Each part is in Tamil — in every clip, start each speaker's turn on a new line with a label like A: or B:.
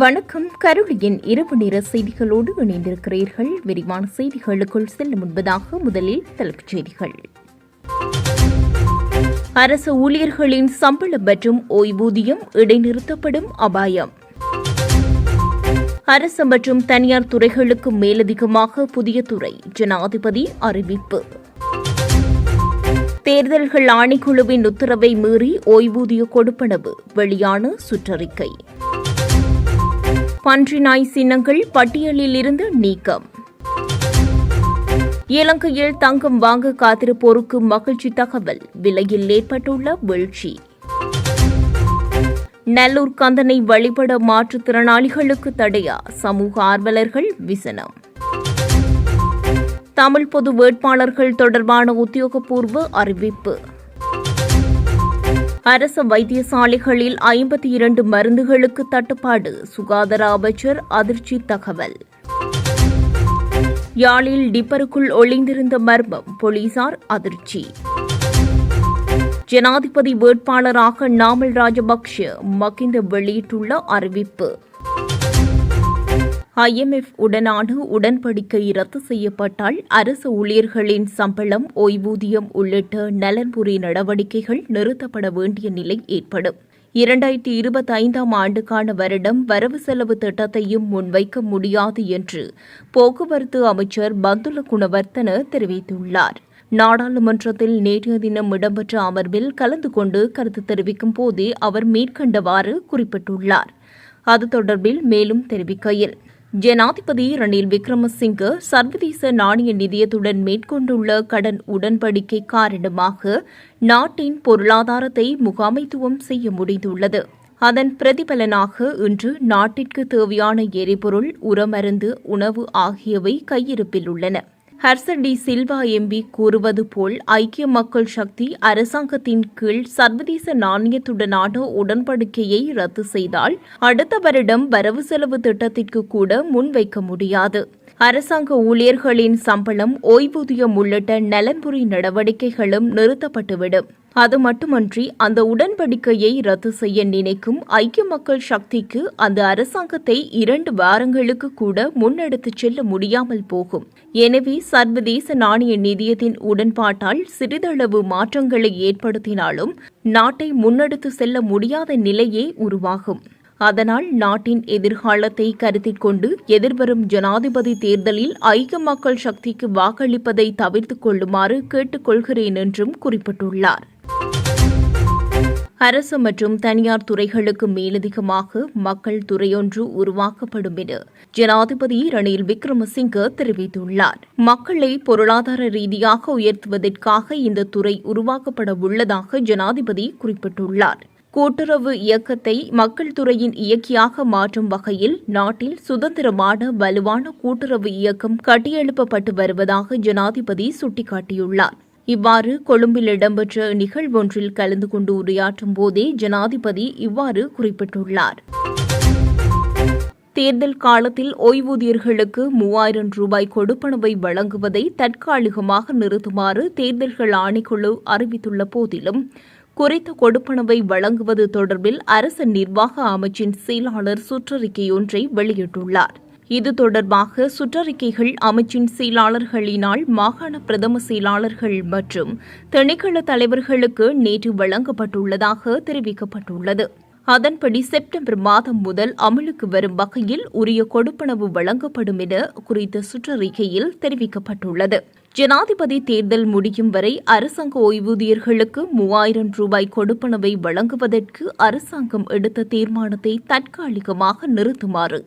A: வணக்கம். கருளியின் இரவு நேர செய்திகளோடு இணைந்திருக்கிறீர்கள். விரிவான செய்திகளுக்குள் செல்ல முன்பதாக முதலில் தலைப்புச் செய்திகள். அரசு ஊழியர்களின் சம்பளம் மற்றும் ஓய்வூதியம் இடைநிறுத்தப்படும் அபாயம். அரசு மற்றும் தனியார் துறைகளுக்கு மேலதிகமாக புதிய துறை ஜனாதிபதி அறிவிப்பு. தேர்தல்கள் ஆணைக்குழுவின் உத்தரவை மீறி ஓய்வூதிய கொடுப்பனவு வெளியான சுற்றறிக்கை. பன்றி நாய் சின்னங்கள் பட்டியலில் இருந்து நீக்கம். இலங்கையில் தங்கம் வாங்க காத்திருப்போருக்கு மகிழ்ச்சி தகவல். விலையில் ஏற்பட்டுள்ள வீழ்ச்சி. நல்லூர் கந்தனை வழிபட மாற்றுத்திறனாளிகளுக்கு தடையா? சமூக ஆர்வலர்கள் விசனம். தமிழ் பொது வேட்பாளர்கள் தொடர்பான உத்தியோகபூர்வ அறிவிப்பு. அரசு வைத்தியசாலைகளில் ஐம்பத்தி இரண்டு மருந்துகளுக்கு தட்டுப்பாடு. சுகாதார அமைச்சர் அதிர்ச்சி தகவல். யாழில் டிப்பருக்குள் ஒளிந்திருந்த மர்மம் போலீசார் அதிர்ச்சி. ஜனாதிபதி வேட்பாளராக நாமல் ராஜபக்ஷ மகிந்த வெளியிட்டுள்ள அறிவிப்பு. ஐஎம்எஃப் உடனான உடன்படிக்கை ரத்து செய்யப்பட்டால் அரசு ஊழியர்களின் சம்பளம் ஓய்வூதியம் உள்ளிட்ட நலன்புரி நடவடிக்கைகள் நிறுத்தப்பட வேண்டிய நிலை ஏற்படும். இரண்டாயிரத்தி இருபத்தி ஐந்தாம் ஆண்டுக்கான வருடம் வரவு செலவு திட்டத்தையும் முன்வைக்க முடியாது என்று போக்குவரத்து அமைச்சர் பந்துல குணவர்த்தன தெரிவித்துள்ளார். நாடாளுமன்றத்தில் நேற்றைய தினம் இடம்பெற்ற அமர்வில் கலந்து கொண்டு கருத்து தெரிவிக்கும் போதே அவர் மேற்கண்டவாறு குறிப்பிட்டுள்ளார். அது தொடர்பில் மேலும் தெரிவிக்கையில் ஜனாதிபதி ரணில் விக்ரமசிங்க சர்வதேச நாணய நிதியத்துடன் மேற்கொண்டுள்ள கடன் உடன்படிக்கை காரணமாக நாட்டின் பொருளாதாரத்தை முகாமைத்துவம் செய்ய முடிந்துள்ளது. அதன் பிரதிபலனாக இன்று நாட்டிற்கு தேவையான எரிபொருள் உரமருந்து உணவு ஆகியவை கையிருப்பில் உள்ளன. ஹர்ச டி சில்வா எம்பி கூறுவது போல் ஐக்கிய மக்கள் சக்தி அரசாங்கத்தின் கீழ் சர்வதேச நாணயத்துடனான உடன்படிக்கையை ரத்து செய்தால் அடுத்த வருடம் வரவு செலவு திட்டத்திற்கு கூட முன்வைக்க முடியாது. அரசாங்க ஊழியர்களின் சம்பளம் ஓய்வூதியம் உள்ளிட்ட நலன்புரி நடவடிக்கைகளும் நிறுத்தப்பட்டுவிடும். அது மட்டுமன்றி அந்த உடன்படிக்கையை ரத்து செய்ய நினைக்கும் ஐக்கிய மக்கள் சக்திக்கு அந்த அரசாங்கத்தை இரண்டு வாரங்களுக்கு கூட முன்னெடுத்துச் செல்ல முடியாமல் போகும். எனவே சர்வதேச நாணய நிதியத்தின் உடன்பாட்டால் சிறிதளவு மாற்றங்களை ஏற்படுத்தினாலும் நாட்டை முன்னெடுத்து செல்ல முடியாத நிலையே உருவாகும். அதனால் நாட்டின் எதிர்காலத்தை கருத்தில் கொண்டு எதிர்வரும் ஜனாதிபதி தேர்தலில் ஐக்கிய மக்கள் சக்திக்கு வாக்களிப்பதை தவிர்த்துக் கொள்ளுமாறு கேட்டுக்கொள்கிறேன் என்றும் குறிப்பிட்டுள்ளார். அரசு மற்றும் தனியார் துறைகளுக்கு மேலதிகமாக மக்கள் துறையொன்று உருவாக்கப்படும் என ஜனாதிபதி ரணில் விக்ரமசிங்க தெரிவித்துள்ளார். மக்களை பொருளாதார ரீதியாக உயர்த்துவதற்காக இந்த துறை உருவாக்கப்பட உள்ளதாக ஜனாதிபதி குறிப்பிட்டுள்ளார். கூட்டுறவு இயக்கத்தை மக்கள் துறையின் இயக்கியாக மாற்றும் வகையில் நாட்டில் சுதந்திரமான வலுவான கூட்டுறவு இயக்கம் கட்டியெழுப்பப்பட்டு வருவதாக ஜனாதிபதி சுட்டிக்காட்டியுள்ளார். இவ்வாறு கொழும்பில் இடம்பெற்ற நிகழ்வொன்றில் கலந்து கொண்டு உரையாற்றும் போதே ஜனாதிபதி இவ்வாறு குறிப்பிட்டுள்ளார். தேர்தல் காலத்தில் ஓய்வூதியர்களுக்கு மூவாயிரம் ரூபாய் கொடுப்பனவை வழங்குவதை தற்காலிகமாக நிறுத்துமாறு தேர்தல்கள் ஆணைக்குழு அறிவித்துள்ள போதிலும் குறித்த கொடுப்பனவை வழங்குவது தொடர்பில் அரசு நிர்வாக அமைச்சின் செயலாளர் சுற்றறிக்கையொன்றை வெளியிட்டுள்ளார். இது தொடர்பாக சுற்றறிக்கைகள் அமைச்சின் செயலாளர்களினால் மாகாண பிரதம செயலாளர்கள் மற்றும் திணைக்கள தலைவர்களுக்கு நேற்று வழங்கப்பட்டுள்ளதாக தெரிவிக்கப்பட்டுள்ளது. அதன்படி செப்டம்பர் மாதம் முதல் அமலுக்கு வரும் வகையில் உரிய கொடுப்பனவு வழங்கப்படும் என குறித்த சுற்றறிக்கையில் தெரிவிக்கப்பட்டுள்ளது. ஜனாதிபதி தேர்தல் முடியும் வரை அரசாங்க ஓய்வூதியர்களுக்கு மூவாயிரம் ரூபாய் கொடுப்பனவை வழங்குவதற்கு அரசாங்கம் எடுத்த தீர்மானத்தை தற்காலிகமாக நிறுத்துமாறு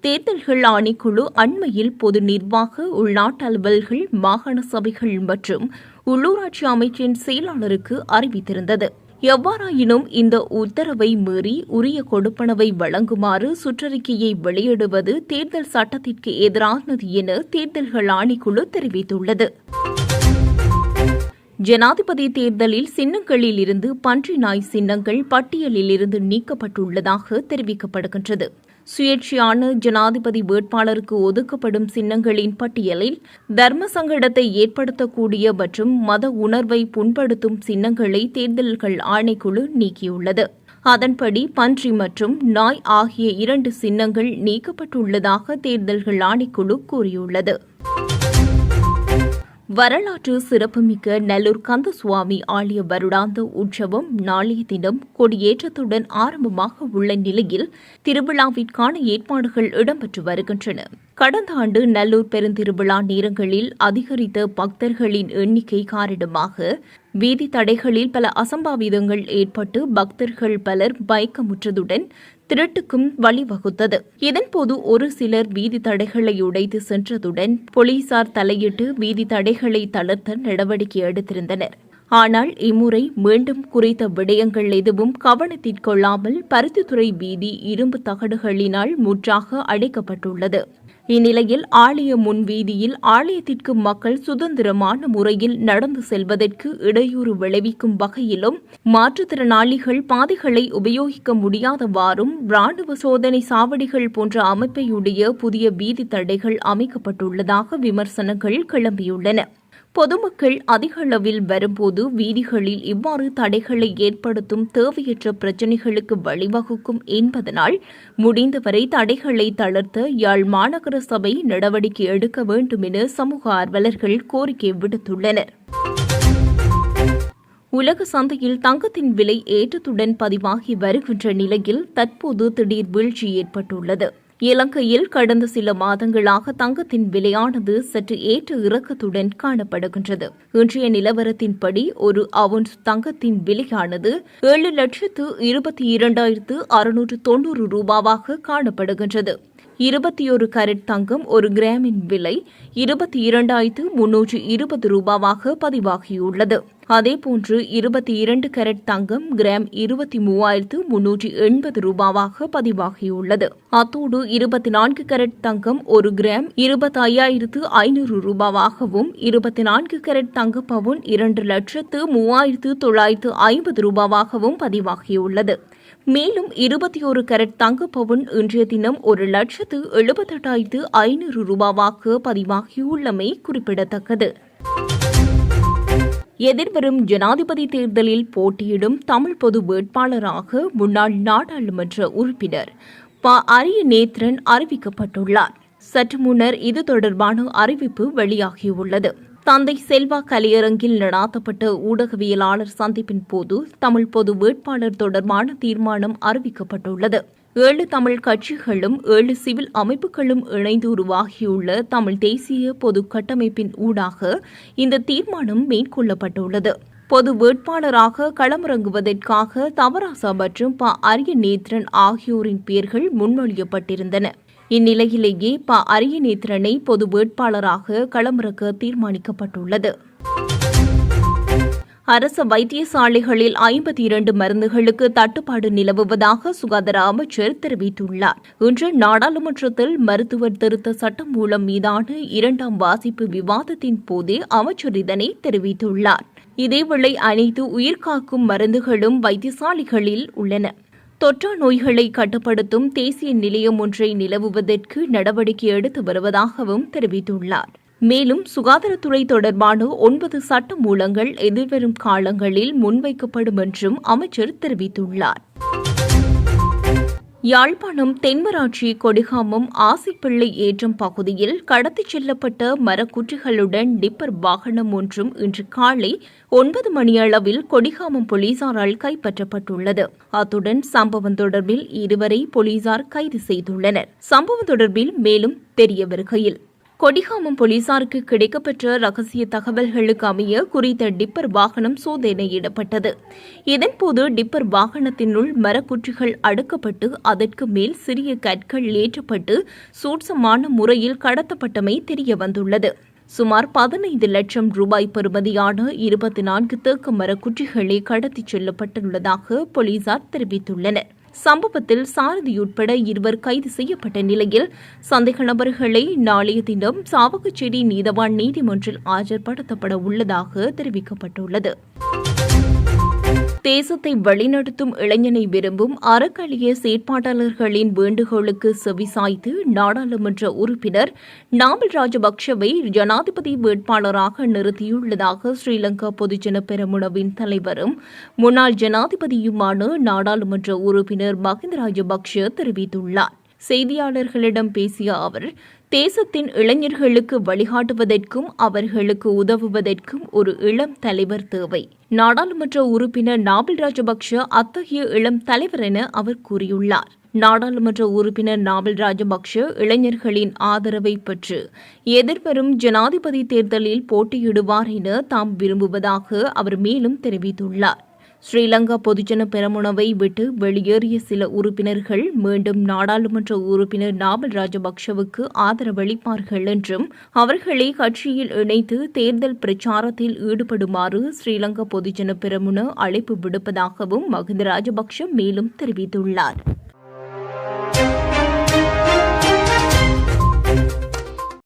A: தேர்தல்கள் ஆணைக்குழு அண்மையில் பொது நிர்வாக உள்நாட்டு அலுவல்கள் மாகாண சபைகள் மற்றும் உள்ளூராட்சி அமைச்சின் செயலாளருக்கு அறிவித்திருந்தது. எவ்வாறாயினும் இந்த உத்தரவை மீறி உரிய கொடுப்பனவை வழங்குமாறு சுற்றறிக்கையை வெளியிடுவது தேர்தல் சட்டத்திற்கு எதிரானது என தேர்தல்கள் ஆணைக்குழு தெரிவித்துள்ளது. ஜனாதிபதி தேர்தலில் சின்னங்களில் இருந்து பன்றி நாய் சின்னங்கள் பட்டியலில் இருந்து நீக்கப்பட்டுள்ளதாக தெரிவிக்கப்படுகின்றது. சுயேட்சையான ஜனாதிபதி வேட்பாளருக்கு ஒதுக்கப்படும் சின்னங்களின் பட்டியலில் தர்ம சங்கடத்தை ஏற்படுத்தக்கூடிய மற்றும் மத உணர்வை புண்படுத்தும் சின்னங்களை தேர்தல்கள் ஆணைக்குழு நீக்கியுள்ளது. அதன்படி பன்றி மற்றும் நாய் ஆகிய இரண்டு சின்னங்கள் நீக்கப்பட்டுள்ளதாக தேர்தல்கள் ஆணைக்குழு கூறியுள்ளது. வரலாற்று சிறப்புமிக்க நல்லூர் கந்தசுவாமி ஆலய வருடாந்த உற்சவம் நாளைய தினம் கொடியேற்றத்துடன் ஆரம்பமாக உள்ள நிலையில் திருவிழாவிற்கான ஏற்பாடுகள் இடம்பெற்று வருகின்றன. கடந்த ஆண்டு நல்லூர் பெருந்திருவிழா நேரங்களில் அதிகரித்த பக்தர்களின் எண்ணிக்கை காரணமாக வீதி தடைகளில் பல அசம்பாவிதங்கள் ஏற்பட்டு பக்தர்கள் பலர் பயக்கமுற்றதுடன் திருட்டுக்கும் வழிவகுத்தது. இதன்போது ஒரு சிலர் வீதி தடைகளை உடைத்து சென்றதுடன் போலீசார் தலையிட்டு வீதி தடைகளை தளர்த்த நடவடிக்கை எடுத்திருந்தனர். ஆனால் இம்முறை மீண்டும் குறித்த விடயங்கள் எதுவும் கவனத்திற்கொள்ளாமல் பருத்தித்துறை வீதி இரும்பு தகடுகளினால் முற்றாக அடைக்கப்பட்டுள்ளது. இந்நிலையில் ஆலய முன் வீதியில் ஆலயத்திற்கு மக்கள் சுதந்திரமான முறையில் நடந்து செல்வதற்கு இடையூறு விளைவிக்கும் வகையிலும் மாற்றுத்திறனாளிகள் பாதைகளை உபயோகிக்க முடியாதவாறும் ராணுவ சோதனை சாவடிகள் போன்ற அமைப்பையுடைய புதிய வீதி தடைகள் அமைக்கப்பட்டுள்ளதாக விமர்சனங்கள் கிளம்பியுள்ளன. பொதுமக்கள் அதிக அளவில் வரும்போது வீதிகளில் இவ்வாறு தடைகளை ஏற்படுத்தும் தேவையற்ற பிரச்சினைகளுக்கு வழிவகுக்கும் என்பதனால் முடிந்தவரை தடைகளை தளர்த்த யாழ் மாநகர சபை நடவடிக்கை எடுக்க வேண்டும் என சமூக ஆர்வலர்கள் கோரிக்கை விடுத்துள்ளனர். உலக சந்தையில் தங்கத்தின் விலை ஏற்றத்துடன் பதிவாகி வருகின்ற நிலையில் தற்போது திடீர் வீழ்ச்சி ஏற்பட்டுள்ளது. இலங்கையில் கடந்த சில மாதங்களாக தங்கத்தின் விலையானது சற்று ஏற்ற இறக்கத்துடன் காணப்படுகின்றது. இன்றைய நிலவரத்தின்படி ஒரு அவுன்ஸ் தங்கத்தின் விலையானது ஏழு லட்சத்து இருபத்தி இரண்டாயிரத்து அறுநூற்று தொன்னூறு ரூபாவாக காணப்படுகின்றது. இருபத்தி ஒரு கரட் தங்கம் ஒரு கிராமின் விலை இருபத்தி இரண்டாயிரத்து முன்னூற்று இருபது ரூபாவாக பதிவாகியுள்ளது. அதேபோன்று இருபத்தி இரண்டு கரட் தங்கம் கிராம் இருபத்தி மூவாயிரத்து முன்னூற்றி எண்பது ரூபாவாக பதிவாகியுள்ளது. அத்தோடு இருபத்தி நான்கு கரட் தங்கம் ஒரு கிராம் இருபத்தி ஐயாயிரத்து ஐநூறு ரூபாவாகவும் இருபத்தி நான்கு கரட் தங்க பவுன் இரண்டு லட்சத்து மூவாயிரத்து தொள்ளாயிரத்து ஐம்பது ரூபாவாகவும் பதிவாகியுள்ளது. மேலும் இருபத்தி ஒரு கரட் தங்க பவுன் இன்றைய தினம் ஒரு லட்சத்து எழுபத்தெட்டாயிரத்து ஐநூறு ரூபாவாக பதிவாகியுள்ளமை குறிப்பிடத்தக்கது. எதிர்வரும் ஜனாதிபதி தேர்தலில் போட்டியிடும் தமிழ் பொது வேட்பாளராக முன்னாள் நாடாளுமன்ற உறுப்பினர் ப. அரிய நேத்ரன் அறிவிக்கப்பட்டுள்ளார். சற்று முன்னர் இது தொடர்பான அறிவிப்பு வெளியாகியுள்ளது. தந்தை செல்வா கலையரங்கில் நடாத்தப்பட்ட ஊடகவியலாளர் சந்திப்பின் போது தமிழ் பொது வேட்பாளர் தொடர்பான தீர்மானம் அறிவிக்கப்பட்டுள்ளது. ஏழு தமிழ் கட்சிகளும் ஏழு சிவில் அமைப்புகளும் இணைந்து உருவாகியுள்ள தமிழ் தேசிய பொது கட்டமைப்பின் ஊடாக இந்த தீர்மானம் மேற்கொள்ளப்பட்டுள்ளது. பொது வேட்பாளராக களமிறங்குவதற்காக தவராசா மற்றும் ப அரிய நேத்ரன் ஆகியோரின் பெயர்கள் முன்மொழியப்பட்டிருந்தன. இந்நிலையிலேயே ப அரியநேத்திரனை பொது வேட்பாளராக களமிறக்க தீர்மானிக்கப்பட்டுள்ளது. அரசு வைத்தியசாலைகளில் ஐம்பத்தி இரண்டு மருந்துகளுக்கு தட்டுப்பாடு நிலவுவதாக சுகாதார அமைச்சர் தெரிவித்துள்ளார். இன்று நாடாளுமன்றத்தில் மருத்துவர் திருத்த சட்டம் மூலம் மீதான இரண்டாம் வாசிப்பு விவாதத்தின் போதே அமைச்சர் இதனை தெரிவித்துள்ளார். இதேவேளை அனைத்து உயிர்காக்கும் மருந்துகளும் வைத்தியசாலைகளில் உள்ளன. தொற்றா நோய்களை கட்டுப்படுத்தும் தேசிய நிலையம் ஒன்றை நிலவுவதற்கு நடவடிக்கை எடுத்து வருவதாகவும் தெரிவித்துள்ளார். மேலும் சுகாதாரத்துறை தொடர்பான ஒன்பது சட்ட மூலங்கள் எதிர்வரும் காலங்களில் முன்வைக்கப்படும் என்றும் அமைச்சர் தெரிவித்துள்ளார். யாழ்ப்பாணம் தென்மராட்சி கொடிகாமம் ஆசிப்பிள்ளை ஏற்றம் பகுதியில் கடத்திச் செல்லப்பட்ட மரக்குற்றிகளுடன் டிப்பர் வாகனம் ஒன்றும் இன்று காலை ஒன்பது மணியளவில் கொடிகாமம் போலீசாரால் கைப்பற்றப்பட்டுள்ளது. அத்துடன் சம்பவம் தொடர்பில் இருவரை போலீசார் கைது செய்துள்ளனர். சம்பவம் தொடர்பில் மேலும் தெரிய வருகையில் கொடிகாமம் போலீசாருக்கு கிடைக்கப்பெற்ற ரகசிய தகவல்களுக்கு அமைய குறித்த டிப்பர் வாகனம் சோதனையிடப்பட்டது இதன்போது டிப்பர் வாகனத்தினுள் மரக்குற்றிகள் அடுக்கப்பட்டு அதற்கு மேல் சிறிய கற்கள் ஏற்றப்பட்டு சூட்சமான முறையில் கடத்தப்பட்டமை தெரியவந்துள்ளது. சுமார் பதினைந்து லட்சம் ரூபாய் பெறுமதியான இருபத்தி நான்கு தேக்க மரக்குற்றிகளே கடத்திச் செல்லப்பட்டுள்ளதாக போலீசார் தெரிவித்துள்ளனர். சம்பவத்தில் சாரதியுட்பட இருவர் கைது செய்யப்பட்ட நிலையில் சந்தேக நபர்களை நாளைய தினம் சாவகச்சேரி நீதவான் நீதிமன்றில் ஆஜர்படுத்தப்பட உள்ளதாக தெரிவிக்கப்பட்டுள்ளது. தேசத்தை வழிநடத்தும் இளைஞனை விரும்பும் அறக்கலிய செயற்பாட்டாளர்களின் வேண்டுகோளுக்கு செவிசாய்த்து நாடாளுமன்ற உறுப்பினர் நாமல் ராஜபக்ஷவை ஜனாதிபதி வேட்பாளராக நிறுத்தியுள்ளதாக ஸ்ரீலங்கா பொதுஜன பெரமுனவின் தலைவரும் முன்னாள் ஜனாதிபதியுமான நாடாளுமன்ற உறுப்பினர் மஹிந்த ராஜபக்ஷ தெரிவித்துள்ளார். செய்தியாளர்களிடம் பேசிய அவர் தேசத்தின் இளைஞர்களுக்கு வழிகாட்டுவதற்கும் அவர்களுக்கு உதவுவதற்கும் ஒரு இளம் தலைவர் தேவை. நாடாளுமன்ற உறுப்பினர் நாபில் ராஜபக்ஷ அத்தகைய இளம் தலைவர் என அவர் கூறியுள்ளார். நாடாளுமன்ற உறுப்பினர் நாபில் ராஜபக்ஷ இளைஞர்களின் ஆதரவை பெற்று எதிர்வரும் ஜனாதிபதி தேர்தலில் போட்டியிடுவார் என தாம் விரும்புவதாக அவர் மேலும் தெரிவித்துள்ளார். ஸ்ரீலங்கா பொதுஜன பெரமுனவை விட்டு வெளியேறிய சில உறுப்பினர்கள் மீண்டும் நாடாளுமன்ற உறுப்பினர் நாமல் ராஜபக்ஷவுக்கு ஆதரவளிப்பார்கள் என்றும் அவர்களை கட்சியில் இணைத்து தேர்தல் பிரச்சாரத்தில் ஈடுபடுமாறு ஸ்ரீலங்கா பொதுஜன பெரமுன அழைப்பு விடுப்பதாகவும் மகிந்த ராஜபக்ஷ மேலும் தெரிவித்துள்ளார்.